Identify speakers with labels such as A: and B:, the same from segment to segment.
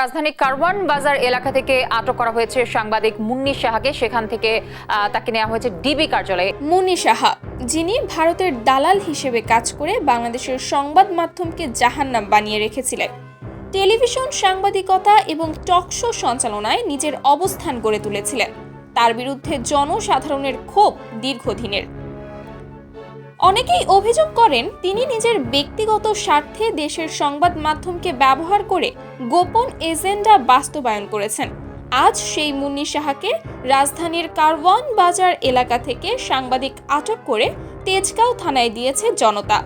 A: রাজধানী কারওয়ান বাজার এলাকা থেকে আটক করা হয়েছে সাংবাদিক মুন্নি সাহাকে সেখান থেকে তাকে নেওয়া হয়েছে ডিবি কার্যালয়ে
B: মুন্নি সাহা যিনি ভারতের দালাল হিসেবে কাজ করে বাংলাদেশের সংবাদ মাধ্যমকে জাহান্নাম বানিয়ে রেখেছিলেন টেলিভিশন সাংবাদিকতা এবং টকশো সঞ্চালনায় নিজের অবস্থান গড়ে তুলেছিলেন তার বিরুদ্ধে জনসাধারণের ক্ষোভ দীর্ঘদিনের অনেকেই অভিযোগ করেন তিনি নিজের ব্যক্তিগত স্বার্থে দেশের সংবাদ মাধ্যমকে ব্যবহার করে গোপন এজেন্ডা বাস্তবায়ন করেছেন আজ সেই মুন্নি সাহাকে রাজধানীর কারওয়ান বাজার এলাকা থেকে সাংবাদিক আটক করে তেজগাঁও থানায় দিয়েছে জনতা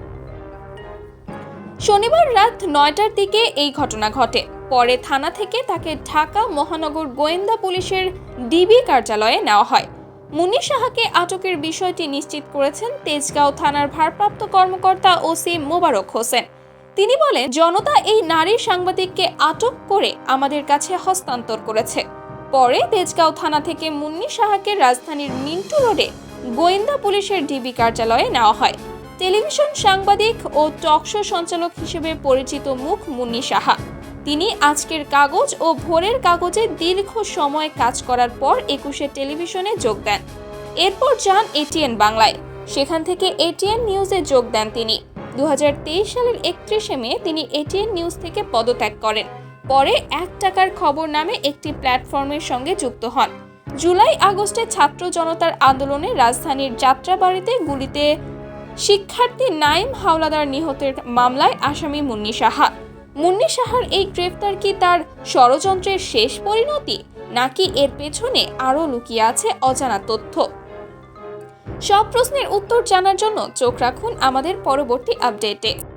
B: শনিবার রাত নয়টার দিকে এই ঘটনা ঘটে পরে থানা থেকে তাকে ঢাকা মহানগর গোয়েন্দা পুলিশের ডিবি কার্যালয়ে নেওয়া হয় মুনি সাহাকে আটকের বিষয়টি নিশ্চিত করেছেন তেজগাঁও থানার ভারপ্রাপ্ত কর্মকর্তা ওসি মোবারক হোসেন তিনি বলেন জনতা এই নারী সাংবাদিককে আটক করে আমাদের কাছে হস্তান্তর করেছে পরে তেজগাঁও থানা থেকে মুন্নি সাহাকে রাজধানীর মিন্টু রোডে গোয়েন্দা পুলিশের ডিবি কার্যালয়ে নেওয়া হয় টেলিভিশন সাংবাদিক ও টকশো সঞ্চালক হিসেবে পরিচিত মুখ মুন্নি সাহা তিনি আজকের কাগজ ও ভোরের কাগজে দীর্ঘ সময় কাজ করার পর একুশে টেলিভিশনে যোগ দেন এরপর যান এটিএন বাংলায় সেখান থেকে এটিএন নিউজে যোগ দেন তিনি দু সালের একত্রিশে মে তিনি এটিএন নিউজ থেকে পদত্যাগ করেন পরে এক টাকার খবর নামে একটি প্ল্যাটফর্মের সঙ্গে যুক্ত হন জুলাই আগস্টে ছাত্র জনতার আন্দোলনে রাজধানীর যাত্রাবাড়িতে গুলিতে শিক্ষার্থী নাইম হাওলাদার নিহতের মামলায় আসামি মুন্নি সাহা মুন্নি সাহার এই গ্রেফতার কি তার ষড়যন্ত্রের শেষ পরিণতি নাকি এর পেছনে আরও লুকিয়ে আছে অজানা তথ্য সব প্রশ্নের উত্তর জানার জন্য চোখ রাখুন আমাদের পরবর্তী আপডেটে